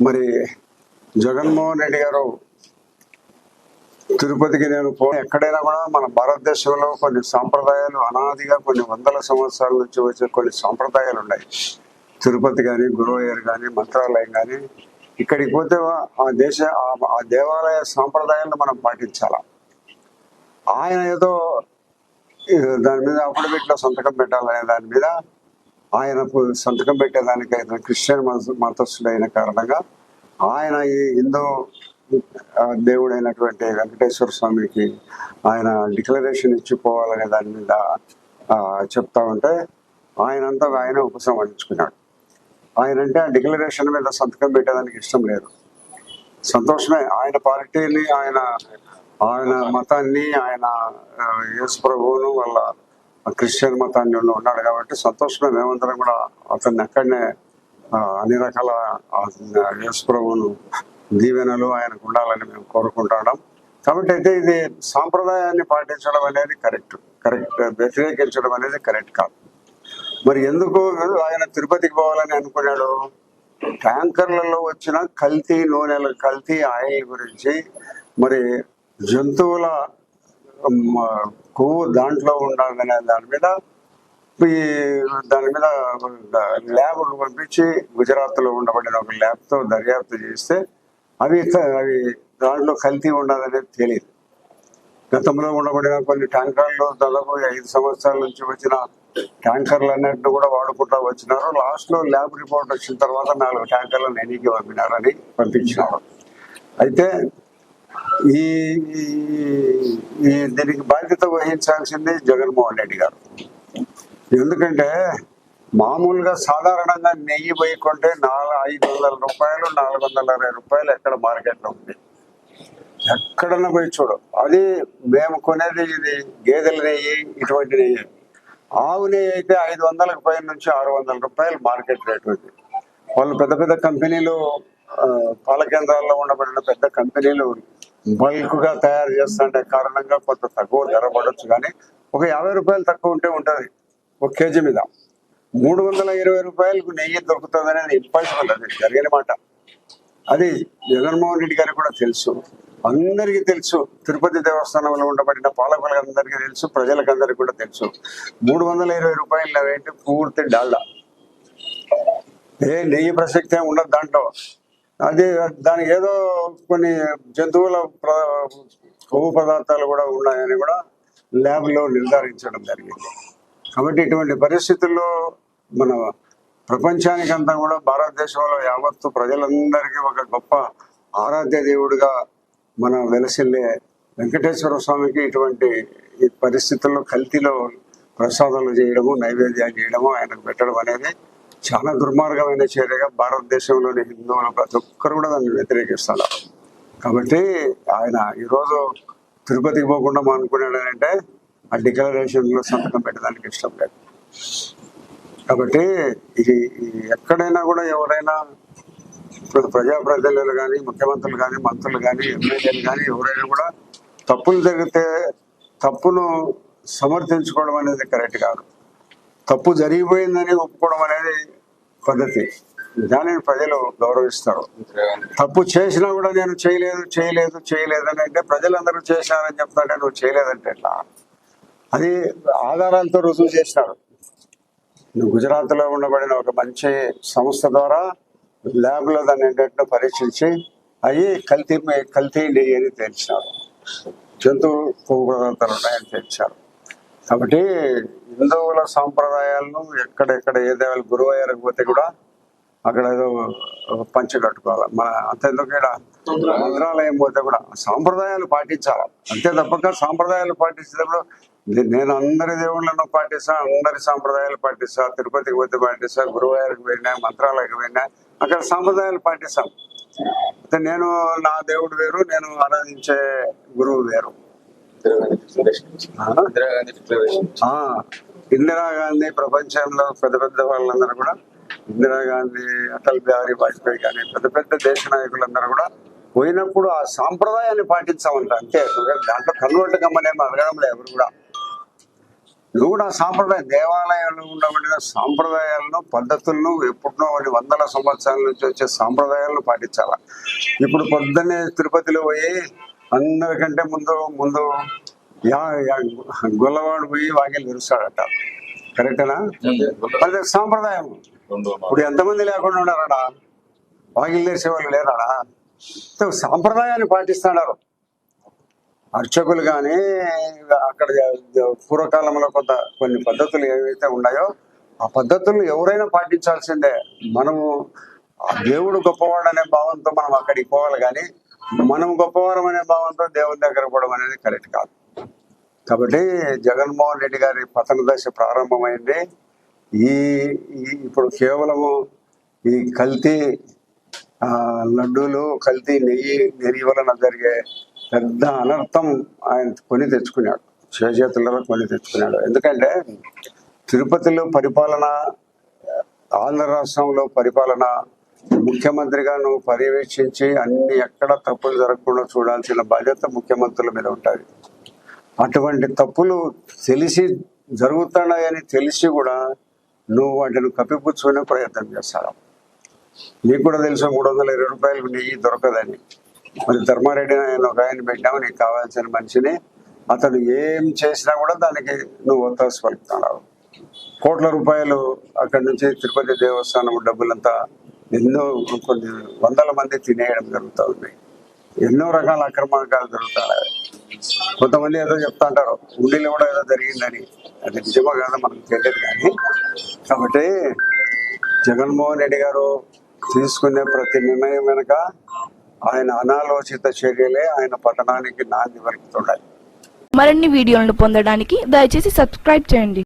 మరి జగన్మోహన్ రెడ్డి గారు తిరుపతికి నేను పో ఎక్కడైనా కూడా మన భారతదేశంలో కొన్ని సాంప్రదాయాలు అనాదిగా కొన్ని వందల సంవత్సరాల నుంచి వచ్చే కొన్ని సాంప్రదాయాలు ఉన్నాయి. తిరుపతి కానీ గురువయ్యర్ కానీ మంత్రాలయం కానీ ఇక్కడికి పోతే ఆ దేశ ఆ- దేవాలయ సాంప్రదాయాలను మనం పాటించాల? ఆయన ఏదో దాని మీద అఫిడవిట్లో సంతకం పెట్టాలనే దాని మీద ఆయనకు సంతకం పెట్టేదానికి ఆయన క్రిస్టియన్ మతస్థుడైన కారణంగా ఆయన ఈ హిందూ దేవుడైనటువంటి వెంకటేశ్వర స్వామికి ఆయన డిక్లరేషన్ ఇచ్చిపోవాలనే దాని మీద చెప్తా ఉంటే ఆయనంతా ఆయన ఉపసంహరించుకున్నాడు ఆయన అంటే ఆ డిక్లరేషన్ మీద సంతకం పెట్టేదానికి ఇష్టం లేదు. సంతోషమే. ఆయన పార్టీని ఆయన ఆయన మతాన్ని ఆయన యేసు ప్రభువును వాళ్ళ క్రిస్టియన్ మతాన్ని ఉన్నాడు కాబట్టి సంతోషమే. మేమందరం కూడా అతన్ని అక్కడనే అన్ని రకాల ఆ, యేసు ప్రభువును దీవెనలు ఆయనకు ఉండాలని మేము కోరుకుంటున్నాం. కాబట్టి అయితే ఇది సాంప్రదాయాన్ని పాటించడం అనేది కరెక్ట్. కరెక్ట్ వ్యతిరేకించడం అనేది కరెక్ట్ కాదు. మరి ఎందుకు ఆయన తిరుపతికి పోవాలని అనుకున్నాడు? ట్యాంకర్లలో వచ్చిన కల్తీ నూనెల కల్తీ ఆయిల్ గురించి. మరి జంతువుల కొవ్వు దాంట్లో ఉండాలనే దాని మీద ఈ దాని మీద ల్యాబ్ పంపించి గుజరాత్లో ఉండబడిన ఒక ల్యాబ్తో దర్యాప్తు చేస్తే అవి అవి దాంట్లో కల్తీ ఉండదనేది తెలియదు గతంలో ఉండబడిన కొన్ని ట్యాంకర్లు దాదాపు ఐదు సంవత్సరాల నుంచి వచ్చిన ట్యాంకర్లు అన్నింటిని కూడా వాడుకుంటూ వచ్చినారు. లాస్ట్లో ల్యాబ్ రిపోర్ట్ వచ్చిన తర్వాత నాలుగు ట్యాంకర్లు నెనికి పంపినారని పంపించినారు. అయితే ఈ ఈ- దీనికి బాధ్యత వహించాల్సింది జగన్మోహన్ రెడ్డి గారు. ఎందుకంటే మామూలుగా సాధారణంగా నెయ్యి పోయి కొంటే నాలుగు ఐదు వందల రూపాయలు నాలుగు వందల అరవై రూపాయలు ఎక్కడ మార్కెట్లో ఉంది? ఎక్కడన్నా పోయి చూడు. అది మేము కొనేది ఇది గేదెల నెయ్యి ఇటువంటి నెయ్యి. ఆవు నెయ్యి అయితే ఐదు వందలకు పైన నుంచి ఆరు వందల రూపాయలు మార్కెట్ రేట్ ఉంది వాళ్ళు పెద్ద పెద్ద కంపెనీలు పాల కేంద్రాల్లో ఉండబడిన పెద్ద కంపెనీలు బల్క్గా తయారు చేస్తుంటే కారణంగా కొంత తక్కువ ధర పడవచ్చు కానీ ఒక యాభై రూపాయలు తక్కువ ఉంటే ఉంటుంది. ఒక కేజీ మీద. మూడు వందల ఇరవై రూపాయలకు నెయ్యి దొరుకుతుంది అనేది ఇంపాసిబుల్ అది. జరిగిన మాట. అది జగన్మోహన్ రెడ్డి గారికి కూడా తెలుసు. అందరికీ తెలుసు. తిరుపతి దేవస్థానంలో ఉండబడిన పాలకులందరికీ తెలుసు. ప్రజలకందరికీ కూడా తెలుసు. మూడు వందల ఇరవై రూపాయలు అవేంటి? పూర్తి డాల్డా. ఏ నెయ్యి ప్రసక్తే ఉండదు దాంట్లో. అది దానికి ఏదో కొన్ని జంతువుల ప్ర- కొవ్వు పదార్థాలు కూడా ఉన్నాయని కూడా ల్యాబ్లో నిర్ధారించడం జరిగింది. కాబట్టి ఇటువంటి పరిస్థితుల్లో మన ప్రపంచానికంతా కూడా భారతదేశంలో యావత్తు ప్రజలందరికీ ఒక గొప్ప ఆరాధ్య దేవుడిగా మన వెలసిల్లే వెంకటేశ్వర స్వామికి ఇటువంటి ఈ పరిస్థితుల్లో కల్తీలో ప్రసాదాలు చేయడము నైవేద్యాలు చేయడము ఆయనకు పెట్టడం అనేది చాలా దుర్మార్గమైన చర్యగా భారతదేశంలోని హిందువులు ప్రతి ఒక్కరు కూడా దాన్ని వ్యతిరేకిస్తున్నారు కాబట్టి ఆయన ఈరోజు తిరుపతికి పోకుండా అనుకున్నాడంటే అనుకున్నాడు అంటే ఆ డిక్లరేషన్లో సంతకం పెట్టడానికి ఇష్టం లేదు. కాబట్టి ఇది ఇది ఎక్కడైనా కూడా ఎవరైనా ఇప్పుడు ప్రజాప్రతినిధులు కానీ ముఖ్యమంత్రులు కానీ మంత్రులు కానీ ఎమ్మెల్యేలు కానీ ఎవరైనా కూడా తప్పులు జరిగితే తప్పును సమర్థించుకోవడం అనేది కరెక్ట్ కాదు. తప్పు జరిగిపోయిందని ఒప్పుకోవడం అనేది పద్ధతి. దానిని ప్రజలు గౌరవిస్తారు. తప్పు చేసినా కూడా నేను చేయలేదు చేయలేదు చేయలేదు అని అంటే ప్రజలందరూ చేశారని చెప్తాడే నువ్వు చేయలేదంటే ఎట్లా? అది ఆధారాలతో రుజువు చేసినారు నువ్వు ఉండబడిన ఒక మంచి సంస్థ ద్వారా ల్యాబ్లో దాన్ని ఏంటంటే పరీక్షించి అవి కల్తీ కల్తీ నెయ్యి అని తేల్చినారు. జంతువు కొవ్వు పదార్థాలు ఉన్నాయని తెలిసారు కాబట్టి హిందువుల సాంప్రదాయాలను ఎక్కడెక్కడ ఏ దేవాలు గురువయ్యారికి పోతే కూడా అక్కడ ఏదో పంచ కట్టుకోవాలి. మన అంతెందుకు ఇక్కడ? మంత్రాలయం పోతే కూడా సాంప్రదాయాలు పాటించాలి. అంతే తప్పక సాంప్రదాయాలు పాటించేటప్పుడు నేను అందరి దేవుళ్ళను పాటిస్తా అందరి సాంప్రదాయాలు పాటిస్తా తిరుపతికి పోతే పాటిస్తా గురువారికి వెళ్ళినా మంత్రాలయకి వెళ్ళినా అక్కడ సాంప్రదాయాలు పాటిస్తాం. అయితే నేను నా దేవుడు వేరు నేను ఆరాధించే గురువు వేరు. ఇందిరాగాంధీ ప్రపంచంలో పెద్ద పెద్ద వాళ్ళందరూ కూడా ఇందిరాగాంధీ అటల్ బిహారీ వాజ్పేయి కానీ పెద్ద పెద్ద దేశ నాయకులందరూ కూడా పోయినప్పుడు ఆ సాంప్రదాయాన్ని పాటించామంట. అంతే దాంట్లో కన్వర్ట్ కమ్మనేమో అడగడం లేదు ఎవరు కూడా. నువ్వు కూడా ఆ సాంప్రదాయ దేవాలయంలో ఉండబడిన సాంప్రదాయాలను పద్ధతులను ఎప్పుడునో కొన్ని వందల సంవత్సరాల నుంచి వచ్చే సాంప్రదాయాలను పాటించాలా? ఇప్పుడు పొద్దున్నే తిరుపతిలో పోయి అందరికంటే ముందు ముందు గొల్లవాడు పోయి వాకిలు తెరుస్తాడట. కరెక్టేనా అది సాంప్రదాయం. ఇప్పుడు ఎంతమంది లేకుండా ఉన్నారడా వాకిలు తెరిచే వాళ్ళు లేరాడా సాంప్రదాయాన్ని పాటిస్తున్నారు. అర్చకులు కానీ అక్కడ పూర్వకాలంలో కొంత కొన్ని పద్ధతులు ఏవైతే ఉన్నాయో ఆ పద్ధతులు ఎవరైనా పాటించాల్సిందే. మనము ఆ దేవుడు గొప్పవాడు అనే భావంతో మనం అక్కడికి పోవాలి కానీ మనం గొప్పవారం అనే భావంతో దేవుని దగ్గర పోవడం అనేది కరెక్ట్ కాదు. కాబట్టి జగన్మోహన్ రెడ్డి గారి పతన దశ ప్రారంభమైంది. ఈ ఈ- ఇప్పుడు కేవలము ఈ కల్తీ లడ్డూలు కల్తీ నెయ్యి నెయ్యి వలన జరిగే పెద్ద అనర్థం ఆయన కొని తెచ్చుకున్నాడు. చేజేతులలో కొని తెచ్చుకున్నాడు. ఎందుకంటే తిరుపతిలో పరిపాలన ఆంధ్ర రాష్ట్రంలో పరిపాలన ముఖ్యమంత్రిగా నువ్వు పర్యవేక్షించి అన్ని ఎక్కడ తప్పులు జరగకుండా చూడాల్సిన బాధ్యత ముఖ్యమంత్రుల మీద ఉంటుంది. అటువంటి తప్పులు తెలిసి జరుగుతున్నాయని తెలిసి కూడా నువ్వు వాటిని కప్పిపుచ్చుకునే ప్రయత్నం చేస్తావు. నీకు కూడా తెలుసు మూడు వందల ఇరవై రూపాయలు నెయ్యి దొరకదని. మరి ధర్మారెడ్డి ఆయన ఒక ఆయన పెట్టావు నీకు కావాల్సిన మనిషిని. అతను ఏం చేసినా కూడా దానికి నువ్వు ఒత్తాసు పలుకుతున్నావు. కోట్ల రూపాయలు అక్కడి నుంచి తిరుపతి దేవస్థానం డబ్బులంతా ఎన్నో కొన్ని వందల మంది తినేయడం జరుగుతూ ఉన్నాయి. ఎన్నో రకాల అక్రమార్గాలు జరుగుతున్నాయి కొంతమంది ఏదో చెప్తా ఉంటారు ఉండిలో కూడా ఏదో జరిగిందని. అది నిజమో కాదో మనకు తెలియదు కానీ. కాబట్టి జగన్మోహన్ రెడ్డి గారు తీసుకునే ప్రతి నిర్ణయం వెనుక ఆయన అనాలోచిత చర్యలే ఆయన పతనానికి నాంది వరుకుతున్నాయి మరిన్ని వీడియోలను పొందడానికి దయచేసి సబ్స్క్రైబ్ చేయండి.